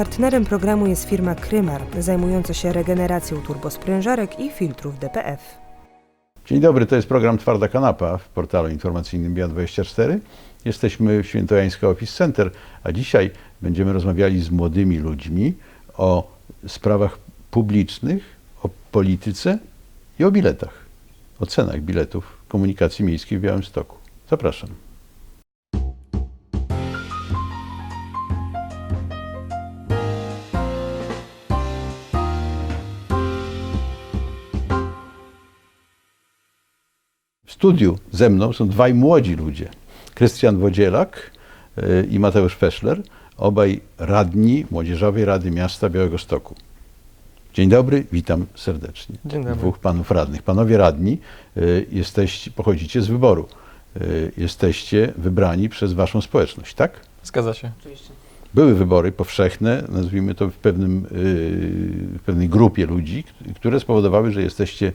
Partnerem programu jest firma Krymar, zajmująca się regeneracją turbosprężarek i filtrów DPF. Dzień dobry, to jest program Twarda Kanapa w portalu informacyjnym BIA24. Jesteśmy w Świętojańska Office Center, a dzisiaj będziemy rozmawiali z młodymi ludźmi o sprawach publicznych, o polityce i o biletach, o cenach biletów komunikacji miejskiej w Białymstoku. Zapraszam. Studiu ze mną są dwaj młodzi ludzie. Krystian Wodzielak y, i Mateusz Feszler, obaj radni Młodzieżowej Rady Miasta Białegostoku. Dzień dobry, witam serdecznie. Dzień dobry. Dwóch panów radnych. Panowie radni, y, jesteście, pochodzicie z wyboru. Y, Jesteście wybrani przez waszą społeczność, tak? Zgadza się. Były wybory powszechne, nazwijmy to w, pewnym, w pewnej grupie ludzi, które spowodowały, że jesteście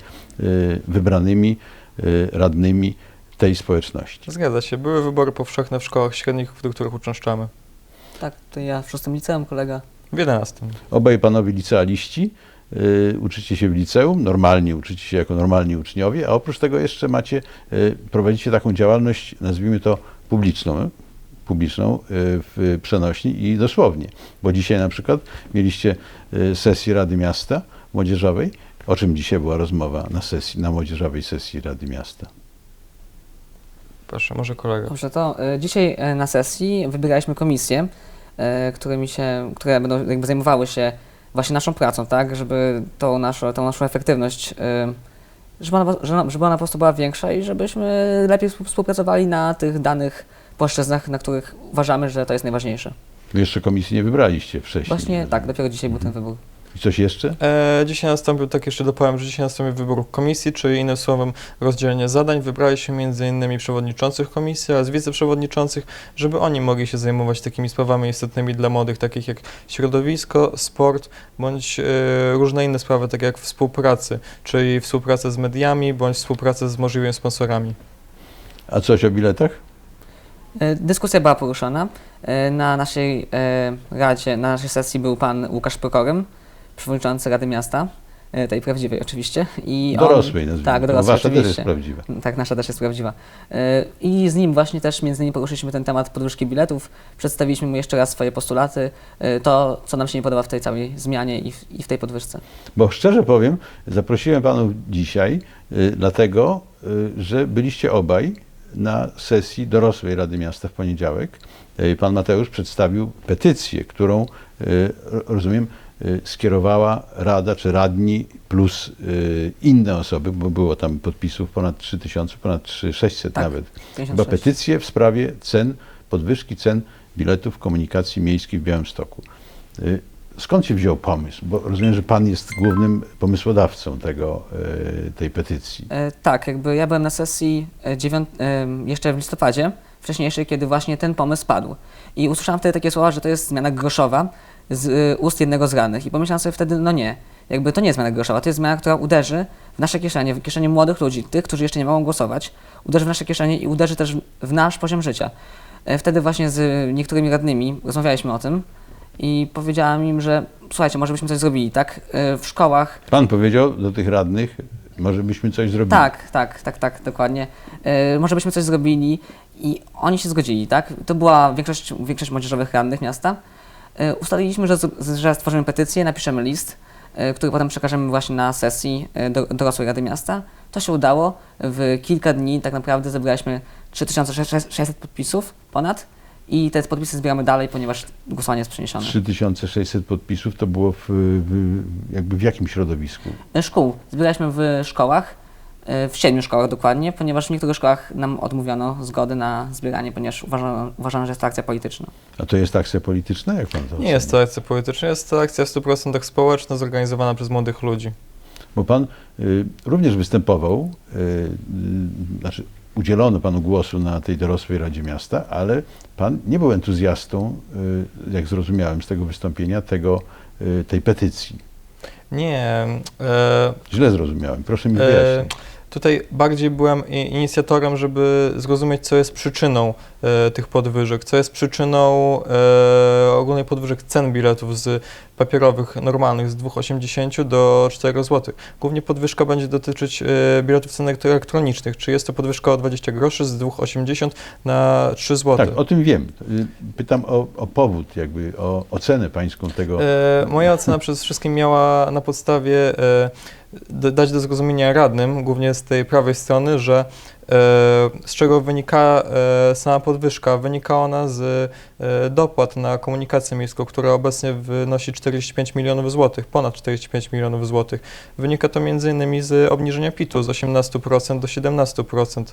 wybranymi radnymi tej społeczności. Zgadza się. Były wybory powszechne w szkołach średnich, do których uczęszczamy. Tak, to ja w szóstym liceum, kolega. W 11. Obaj panowie licealiści, y, uczycie się w liceum, normalnie uczycie się jako normalni uczniowie, a oprócz tego jeszcze macie, y, prowadzicie taką działalność, nazwijmy to publiczną, y, publiczną y, w przenośni i dosłownie. Bo dzisiaj na przykład mieliście y, sesję Rady Miasta Młodzieżowej. O czym dzisiaj była rozmowa na sesji, na młodzieżowej sesji Rady Miasta? Proszę, może kolega. Dobrze, to e, dzisiaj e, na sesji wybieraliśmy komisje, e, którymi się, które będą jakby zajmowały się właśnie naszą pracą, tak, żeby tą naszą, tą naszą efektywność, żeby ona, że- żeby ona po prostu była większa i żebyśmy lepiej współ- współpracowali na tych danych płaszczyznach, na których uważamy, że to jest najważniejsze. Jeszcze komisji nie wybraliście wcześniej. Właśnie tak, dopiero dzisiaj był ten wybór. I coś jeszcze? E, dzisiaj nastąpił, tak jeszcze dopowiem, że dzisiaj nastąpił wybór komisji, czyli innym słowem rozdzielenie zadań. Wybraliśmy m.in. przewodniczących komisji oraz wiceprzewodniczących, żeby oni mogli się zajmować takimi sprawami istotnymi dla młodych, takich jak środowisko, sport, bądź e, różne inne sprawy, takie jak współpracy, czyli współpraca z mediami, bądź współpraca z możliwymi sponsorami. A coś o biletach? E, Dyskusja była poruszona. E, Na naszej e, radzie, na naszej sesji był pan Łukasz Prokorym, przewodniczący Rady Miasta, e, tej prawdziwej oczywiście. I on- Dorosłej nazwijmy. Tak, dorosłej Wasza też jest oczywiście. prawdziwa. Tak, nasza też jest prawdziwa. E, I z nim właśnie też między innymi poruszyliśmy ten temat podwyżki biletów, przedstawiliśmy mu jeszcze raz swoje postulaty, e, to co nam się nie podoba w tej całej zmianie i w, i w tej podwyżce. Bo szczerze powiem, zaprosiłem panów dzisiaj dlatego, że byliście obaj na sesji dorosłej Rady Miasta w poniedziałek. Pan Mateusz przedstawił petycję, którą, ro- rozumiem, skierowała Rada czy radni plus y, inne osoby, bo było tam podpisów ponad 3000, ponad 3600 Tak, nawet. Chyba 56. petycję w sprawie cen, podwyżki cen biletów komunikacji miejskiej w Białymstoku. Y, Skąd się wziął pomysł? Bo rozumiem, że pan jest głównym pomysłodawcą tego, y, tej petycji. E, tak, jakby ja byłem na sesji e, e, jeszcze w listopadzie, wcześniejszej, kiedy właśnie ten pomysł padł. I usłyszałem wtedy takie słowa, że to jest zmiana groszowa z e, ust jednego z radnych. I pomyślałem sobie wtedy, no nie, jakby to nie jest zmiana groszowa, to jest zmiana, która uderzy w nasze kieszenie, w kieszenie młodych ludzi, tych, którzy jeszcze nie mogą głosować, uderzy w nasze kieszenie i uderzy też w- w nasz poziom życia. E, Wtedy właśnie z niektórymi radnymi rozmawialiśmy o tym i powiedziałam im, że słuchajcie, może byśmy coś zrobili, tak? E, W szkołach Pan powiedział do tych radnych, może byśmy coś zrobili. tak, tak, tak, tak, dokładnie. E, może byśmy coś zrobili i oni się zgodzili, tak? To była większość, większość młodzieżowych radnych miasta. E, ustaliliśmy, że, że stworzymy petycję, napiszemy list, e, który potem przekażemy właśnie na sesji e, do, dorosłej Rady Miasta. To się udało. W kilka dni tak naprawdę zebraliśmy 3600 podpisów ponad i te podpisy zbieramy dalej, ponieważ głosowanie jest przeniesione. 3600 podpisów to było w, w, jakby w jakim środowisku? E, Szkół. Zbieraliśmy w szkołach, e, w siedmiu szkołach dokładnie, ponieważ w niektórych szkołach nam odmówiono zgody na zbieranie, ponieważ uważano, uważano że jest to akcja polityczna. A to jest akcja polityczna? Jak pan to Nie jest to akcja polityczna, jest to akcja w 100% społeczna, zorganizowana przez młodych ludzi. Bo pan y, również występował, y, y, znaczy udzielono panu głosu na tej dorosłej Radzie Miasta, ale pan nie był entuzjastą, y, jak zrozumiałem z tego wystąpienia, tego, y, tej petycji. Nie, e, Źle zrozumiałem, proszę mi e, wyjaśnić. Tutaj bardziej byłem inicjatorem, żeby zrozumieć, co jest przyczyną e, tych podwyżek, co jest przyczyną e, ogólnej podwyżek cen biletów z papierowych, normalnych z 2,80 do 4 zł. Głównie podwyżka będzie dotyczyć e, biletów cen elektronicznych, czy jest to podwyżka o 20 groszy z 2,80 na 3 zł. Tak, o tym wiem. Pytam o, o powód, jakby o ocenę pańską tego. E, moja ocena przede wszystkim miała na podstawie e, dać do zrozumienia radnym, głównie z tej prawej strony, że e, z czego wynika e, sama podwyżka. Wynika ona z e, dopłat na komunikację miejską, która obecnie wynosi 45 milionów złotych, ponad 45 milionów złotych. Wynika to m.in. z obniżenia PIT-u z 18% do 17%.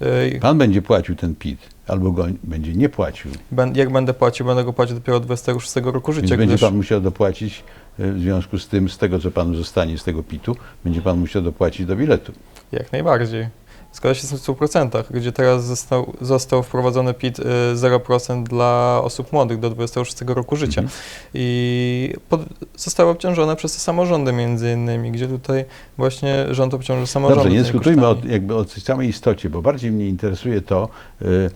E, i Pan będzie płacił ten PIT, albo go będzie nie płacił. Jak będę płacił? Będę go płacił dopiero od 26 roku Więc życia, będzie gdyż... pan musiał dopłacić w związku z tym, z tego co panu zostanie z tego PIT-u, będzie pan musiał dopłacić do biletu. Jak najbardziej. Zgadza się z tym w 100%, gdzie teraz został, został wprowadzony PIT y, 0% dla osób młodych do 26 roku życia. Mhm. I pod, zostały obciążone przez te samorządy między innymi, gdzie tutaj właśnie rząd obciążył samorządy. Dobrze, nie dyskutujmy o, jakby o tej samej istocie, bo bardziej mnie interesuje to, y,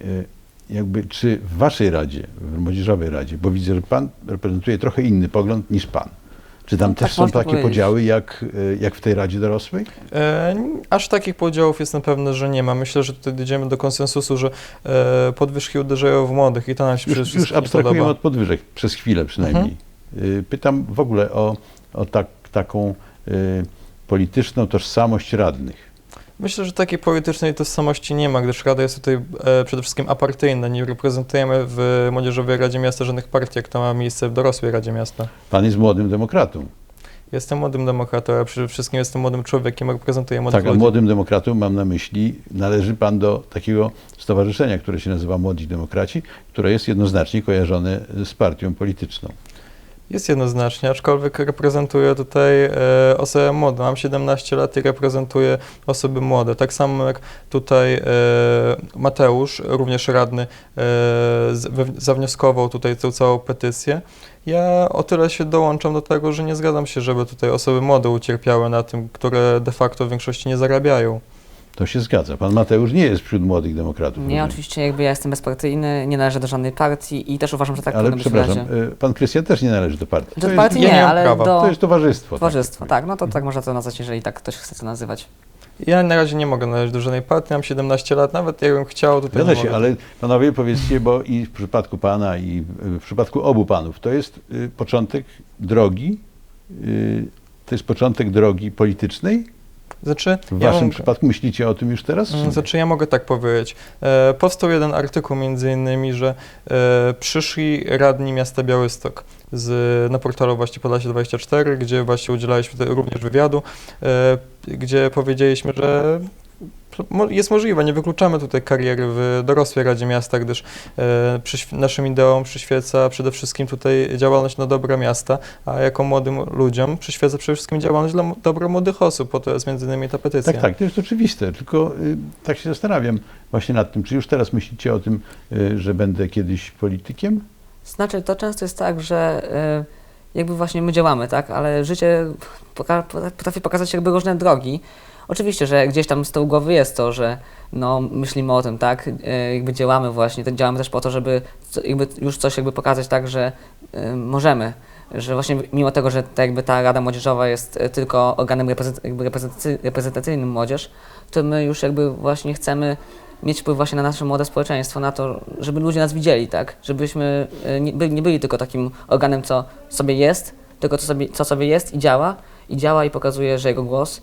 y, jakby czy w waszej Radzie, w Młodzieżowej Radzie, bo widzę, że pan reprezentuje trochę inny pogląd niż pan. Czy tam No, też tak są takie powiedzieć. podziały jak, y, jak w tej Radzie Dorosłej? E, aż takich podziałów jestem pewny, że nie ma. Myślę, że tutaj dojdziemy do konsensusu, że e, podwyżki uderzają w młodych i to nam się przede Już, wszystkim już abstrahujemy od podwyżek, przez chwilę przynajmniej. Y, Pytam w ogóle o, o tak, taką y, polityczną tożsamość radnych. Myślę, że takiej politycznej tożsamości nie ma, gdyż Rada jest tutaj e, przede wszystkim apartyjna. Nie reprezentujemy w Młodzieżowej Radzie Miasta żadnych partii, jak to ma miejsce w dorosłej Radzie Miasta. Pan jest młodym demokratą. Jestem młodym demokratą, a przede wszystkim jestem młodym człowiekiem, reprezentuję młodych Tak, ludzi. młodym demokratą mam na myśli, należy pan do takiego stowarzyszenia, które się nazywa Młodzi Demokraci, które jest jednoznacznie kojarzone z partią polityczną. Jest jednoznacznie, aczkolwiek reprezentuję tutaj e, osobę młodą. Mam 17 lat i reprezentuję osoby młode. Tak samo jak tutaj e, Mateusz, również radny, e, zawnioskował tutaj tę całą petycję. Ja o tyle się dołączam do tego, że nie zgadzam się, żeby tutaj osoby młode ucierpiały na tym, które de facto w większości nie zarabiają. To się zgadza. Pan Mateusz nie jest wśród młodych demokratów. Nie, rozumiem. oczywiście jakby ja jestem bezpartyjny, nie należę do żadnej partii i też uważam, że tak Ale powinno być w przepraszam, razie. y, pan Krystian też nie należy do partii. Do To partii ja nie, nie ale do jest, to jest towarzystwo. towarzystwa, tak. tak, no to tak można to nazwać, jeżeli tak ktoś chce to nazywać. Ja na razie nie mogę należeć do żadnej partii, mam 17 lat, nawet jakbym chciał, tutaj Zgadza nie się, mogę. ale panowie powiedzcie, bo i w przypadku pana, i w- w przypadku obu panów, to jest y, początek drogi, y, to jest początek drogi politycznej? Znaczy, W ja waszym mam- przypadku myślicie o tym już teraz? Mm? Znaczy ja mogę tak powiedzieć. E, powstał jeden artykuł między innymi, że e, przyszli radni miasta Białystok z, na portalu właśnie Podlasie24, gdzie właśnie udzielaliśmy również wywiadu, e, gdzie powiedzieliśmy, że jest możliwe, nie wykluczamy tutaj kariery w dorosłej Radzie Miasta, gdyż e, naszym ideom przyświeca przede wszystkim tutaj działalność na dobro miasta, a jako młodym ludziom przyświeca przede wszystkim działalność dla m- dobra młodych osób, po to jest między innymi ta petycja. Tak, tak, to jest oczywiste, tylko y, tak się zastanawiam właśnie nad tym, czy już teraz myślicie o tym, y, że będę kiedyś politykiem? Znaczy, to często jest tak, że y, jakby właśnie my działamy, tak, ale życie poka- potrafi pokazać jakby różne drogi. Oczywiście, że gdzieś tam z tyłu głowy jest to, że no, myślimy o tym, tak, y, jakby działamy właśnie, działamy też po to, żeby jakby już coś jakby pokazać tak, że y, możemy, że właśnie mimo tego, że ta, jakby ta Rada Młodzieżowa jest y, tylko organem reprezentacyjnym młodzież, to my już jakby właśnie chcemy mieć wpływ właśnie na nasze młode społeczeństwo, na to, żeby ludzie nas widzieli, tak? Żebyśmy nie byli, nie byli tylko takim organem, co sobie jest, tylko co sobie, co sobie jest i działa, i działa i pokazuje, że jego głos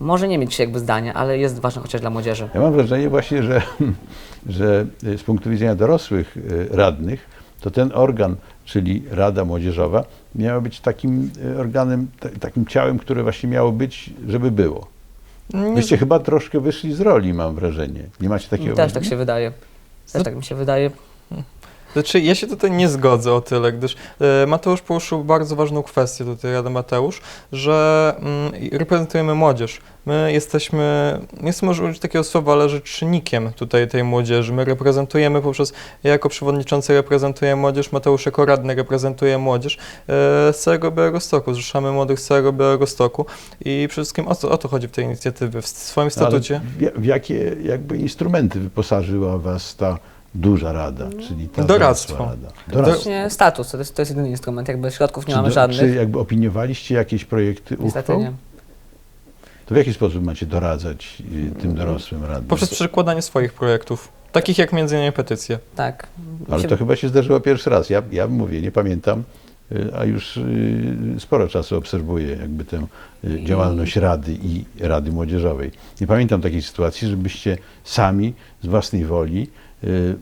może nie mieć jakby zdania, ale jest ważny chociaż dla młodzieży. Ja mam wrażenie właśnie, że, że z punktu widzenia dorosłych y, radnych, to ten organ, czyli Rada Młodzieżowa, miała być takim y, organem, ta- takim ciałem, które właśnie miało być, żeby było. Wyście chyba troszkę wyszli z roli, mam wrażenie. Nie macie takiego Też tak się wydaje. Też tak mi się wydaje. Znaczy, ja się tutaj nie zgodzę o tyle, gdyż e, Mateusz poruszył bardzo ważną kwestię tutaj, Rada Mateusz, że mm, reprezentujemy młodzież. My jesteśmy, nie chcę może użyć takiego słowa, ale rzecznikiem tutaj tej młodzieży. My reprezentujemy poprzez, ja jako przewodniczący reprezentuję młodzież, Mateusz jako radny reprezentuje młodzież e, z całego Białegostoku, zrzeszamy młodych z całego Białegostoku i przede wszystkim o to, o to chodzi w tej inicjatywie. W swoim No, ale statucie W, w jakie jakby instrumenty wyposażyła was ta duża rada, czyli ta Doradztwo. rada? Doradztwo. Właśnie status, to jest, to jest jedyny instrument, jakby środków nie Czy mamy do- żadnych. Czy jakby opiniowaliście jakieś projekty Niestety uchwał? nie. To w jaki sposób macie doradzać y, tym dorosłym radnym? poprzez przekładanie swoich projektów, takich jak między innymi petycje. Tak. Ale Się- to chyba się zdarzyło pierwszy raz. Ja, ja mówię, nie pamiętam, y, a już y, sporo czasu obserwuję jakby tę y, działalność Rady i Rady Młodzieżowej. Nie pamiętam takiej sytuacji, żebyście sami z własnej woli,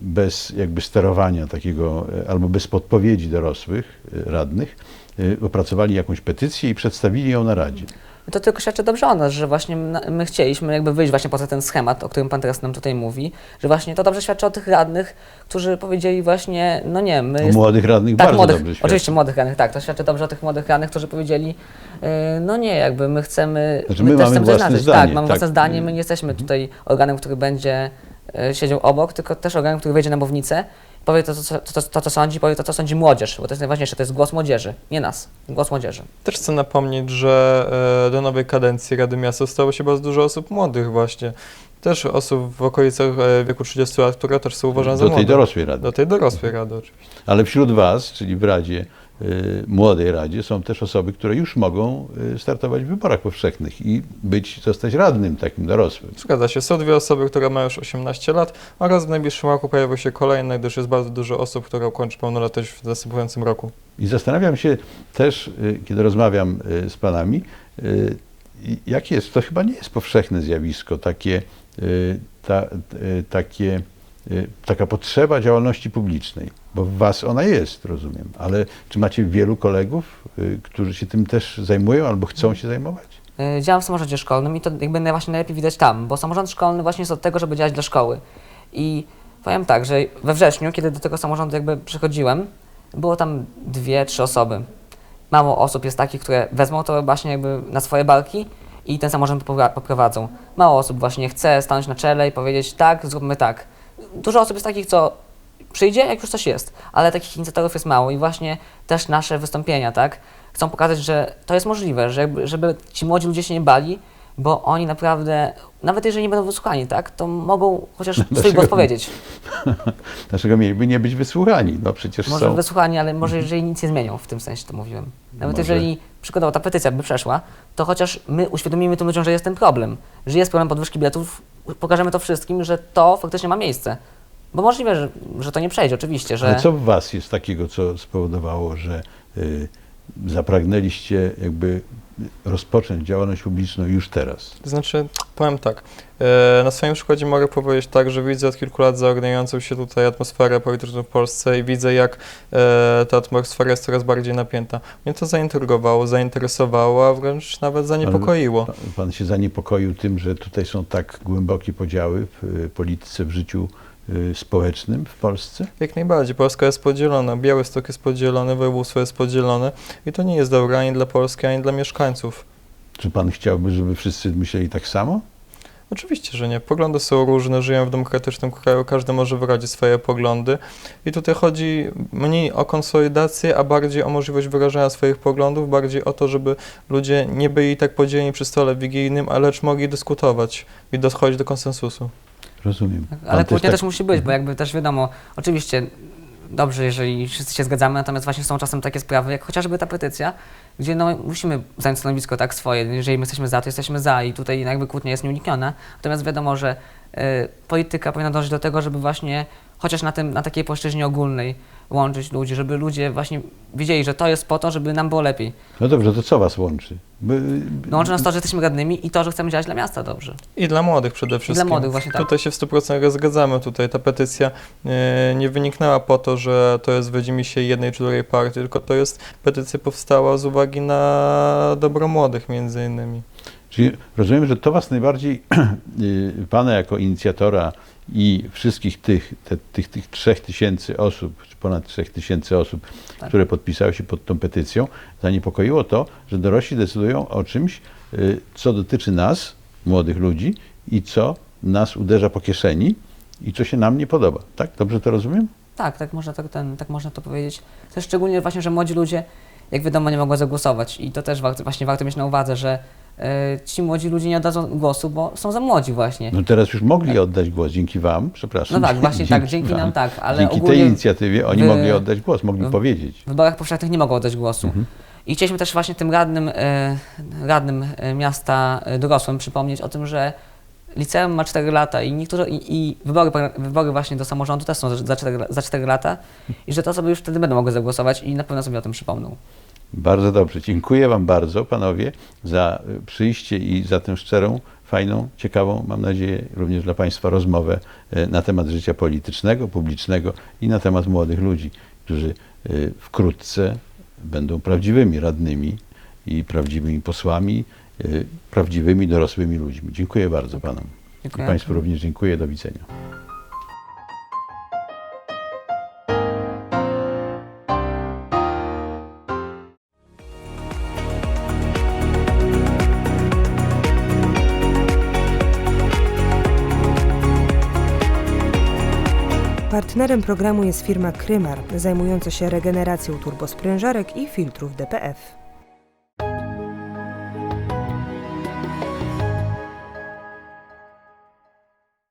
bez jakby sterowania takiego, y, albo bez podpowiedzi dorosłych y, radnych, y, opracowali jakąś petycję i przedstawili ją na Radzie. To tylko świadczy dobrze o nas, że właśnie my chcieliśmy jakby wyjść właśnie poza ten schemat, o którym Pan teraz nam tutaj mówi, że właśnie to dobrze świadczy o tych radnych, którzy powiedzieli właśnie, no nie, my... O jest- młodych radnych tak, bardzo młodych, dobrze świadczy. oczywiście młodych radnych, tak, to świadczy dobrze o tych młodych radnych, którzy powiedzieli, yy, no nie, jakby my chcemy, Znaczy, my też mamy chcemy własne zdanie, tak, mamy tak. własne zdanie, my nie jesteśmy tutaj organem, który będzie siedział obok, tylko też organem, który wejdzie na mównicę, powie to, co- to, to, to, co sądzi, powie to, co sądzi młodzież, bo to jest najważniejsze, to jest głos młodzieży, nie nas, głos młodzieży. Też chcę napomnieć, że e, do nowej kadencji Rady Miasta stało się bardzo dużo osób młodych właśnie. Też osób w okolicach e, wieku 30 lat, które też są uważane za Do tej młode. dorosłej Rady. Do tej dorosłej Rady oczywiście. Ale wśród Was, czyli w Radzie, Młodej Radzie, są też osoby, które już mogą y, startować w wyborach powszechnych i być, zostać radnym takim dorosłym. Zgadza się, są dwie osoby, które mają już 18 lat oraz w najbliższym roku pojawią się kolejne, gdyż jest bardzo dużo osób, które ukończy pełnoletność w następującym roku. I zastanawiam się też, y, kiedy rozmawiam y, z Panami, y, jakie jest, to chyba nie jest powszechne zjawisko, takie, y, ta, y, takie, y, taka potrzeba działalności publicznej, bo w Was ona jest, rozumiem, ale czy macie wielu kolegów, y, którzy się tym też zajmują albo chcą się zajmować? Y, Działam w samorządzie szkolnym i to jakby właśnie najlepiej widać tam, bo samorząd szkolny właśnie jest od tego, żeby działać dla szkoły. I powiem tak, że we wrześniu, kiedy do tego samorządu jakby przychodziłem, było tam dwie, trzy osoby. Mało osób jest takich, które wezmą to właśnie jakby na swoje barki i ten samorząd poprowadzą. Mało osób właśnie chce stanąć na czele i powiedzieć tak, zróbmy tak. Dużo osób jest takich, co przyjdzie, jak już coś jest, ale takich inicjatorów jest mało i właśnie też nasze wystąpienia, tak, chcą pokazać, że to jest możliwe, że jakby, żeby ci młodzi ludzie się nie bali, bo oni naprawdę, nawet jeżeli nie będą wysłuchani, tak, to mogą chociaż swój głos powiedzieć. Dlaczego mieliby nie być wysłuchani? No przecież Może są... wysłuchani, ale może jeżeli nic nie zmienią, w tym sensie to mówiłem. Nawet Może. jeżeli przykładowo ta petycja by przeszła, to chociaż my uświadomimy tym ludziom, że jest ten problem, że jest problem podwyżki biletów, pokażemy to wszystkim, że to faktycznie ma miejsce. Bo możliwe, że, że to nie przejdzie, oczywiście, że... Ale co w Was jest takiego, co spowodowało, że y, zapragnęliście jakby rozpocząć działalność publiczną już teraz? To znaczy, powiem tak, e, na swoim przykładzie mogę powiedzieć tak, że widzę od kilku lat zaogniającą się tutaj atmosferę polityczną w Polsce i widzę, jak e, ta atmosfera jest coraz bardziej napięta. Mnie to zaintrygowało, zainteresowało, a wręcz nawet zaniepokoiło. Pan, pan się zaniepokoił tym, że tutaj są tak głębokie podziały w y, polityce, w życiu społecznym w Polsce? Jak najbardziej, Polska jest podzielona, Białystok jest podzielony, województwo jest podzielone i to nie jest dobre ani dla Polski, ani dla mieszkańców. Czy pan chciałby, żeby wszyscy myśleli tak samo? Oczywiście, że nie. Poglądy są różne, żyjemy w demokratycznym kraju, każdy może wyrazić swoje poglądy. I tutaj chodzi mniej o konsolidację, a bardziej o możliwość wyrażania swoich poglądów, bardziej o to, żeby ludzie nie byli tak podzieleni przy stole wigilijnym, a lecz mogli dyskutować i dochodzić do konsensusu. Rozumiem. Pan Ale też kłótnia tak- też musi być, bo jakby też wiadomo, oczywiście dobrze, jeżeli wszyscy się zgadzamy, natomiast właśnie są czasem takie sprawy, jak chociażby ta petycja, gdzie no musimy zająć stanowisko tak swoje, jeżeli my jesteśmy za, to jesteśmy za i tutaj jakby kłótnia jest nieunikniona, natomiast wiadomo, że y, polityka powinna dążyć do tego, żeby właśnie chociaż na, tym, na takiej płaszczyźnie ogólnej łączyć ludzi, żeby ludzie właśnie wiedzieli, że to jest po to, żeby nam było lepiej. No dobrze, to co was łączy? By, No łączy nas to, że jesteśmy radnymi i to, że chcemy działać dla miasta dobrze. I dla młodych przede wszystkim. młodych właśnie tak. Tutaj się w 100% zgadzamy. Tutaj ta petycja e, nie wyniknęła po to, że to jest wydzimy się jednej czy drugiej partii, tylko to jest petycja powstała z uwagi na dobro młodych między innymi. Czyli rozumiem, że to Was najbardziej, y, Pana jako inicjatora i wszystkich tych, te, tych, tych trzech tysięcy osób, czy ponad trzech tysięcy osób, Tak. które podpisały się pod tą petycją, zaniepokoiło to, że dorośli decydują o czymś, y, co dotyczy nas, młodych ludzi, i co nas uderza po kieszeni i co się nam nie podoba. Tak? Dobrze to rozumiem? Tak, tak można, tak, ten, tak można to powiedzieć. Też szczególnie właśnie, że młodzi ludzie, jak wiadomo, nie mogą zagłosować i to też warto, właśnie warto mieć na uwadze, że ci młodzi ludzie nie oddadzą głosu, bo są za młodzi właśnie. No teraz już mogli oddać głos dzięki Wam, przepraszam. No tak, właśnie tak, dzięki wam. nam tak, ale Dzięki tej inicjatywie oni w- mogli oddać głos, mogli w- powiedzieć. w wyborach powszechnych nie mogą oddać głosu. Mhm. I chcieliśmy też właśnie tym radnym, e, radnym e, miasta e, dorosłym przypomnieć o tym, że liceum ma 4 lata i, niektóre, i, i wybory, wybory właśnie do samorządu też są za 4, za 4 lata i że te osoby już wtedy będą mogły zagłosować i na pewno sobie o tym przypomną. Bardzo dobrze. Dziękuję Wam bardzo, panowie, za przyjście i za tę szczerą, fajną, ciekawą, mam nadzieję, również dla Państwa rozmowę y, na temat życia politycznego, publicznego i na temat młodych ludzi, którzy y, wkrótce będą prawdziwymi radnymi i prawdziwymi posłami, y, prawdziwymi dorosłymi ludźmi. Dziękuję bardzo Panom. I Dziękuję. Państwu również dziękuję. Do widzenia. Partnerem programu jest firma Krymar, zajmująca się regeneracją turbosprężarek i filtrów DPF.